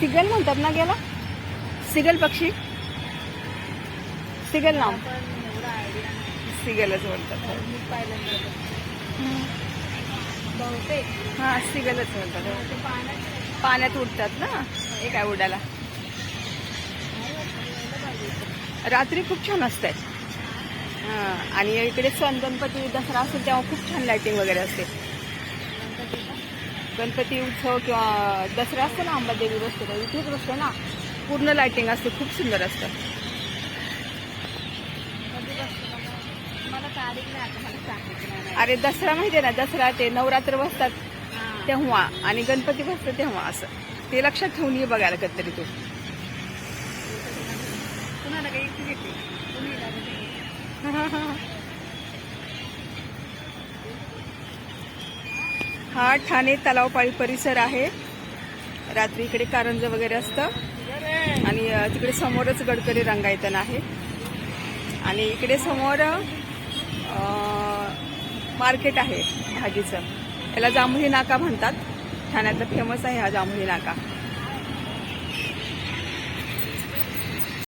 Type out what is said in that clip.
सिगल म्हणतात ना गेला सिगल पक्षी? सिगल नाव. सिगलच म्हणतात. बहुतेक हा सिगलच म्हणतात. पाण्यात पाण्यात उडतात ना? हे काय उडाला रात्री खूप छान असते हा आणि इकडे सण गणपती दसरा असेल तेव्हा खूप छान लायटिंग वगैरे असते. गणपती उत्सव किंवा दसरा असतो ना अंबादेवी बसते इथेच बसते ना. पूर्ण लाइटिंग असते खूप सुंदर असतं. अरे दसरा माहितीये ना दसरा ते नवरात्र बसतात. तेव्हा आणि गणपती बसतात तेव्हा असं. ते लक्षात ठेवून ये बघायला कधीतरी तू. हा ठाणे तलावपाळी परिसर आहे. रात्री इकडे कारंज वगैरे असतं. आणि तिकडे समोरच गडकरी रंगायतन आहे. आणि इकडे समोर मार्केट आहे भाजीचं. याला जांभळी नाका म्हणतात. ठाण्यातलं फेमस आहे हा जांभळी नाका.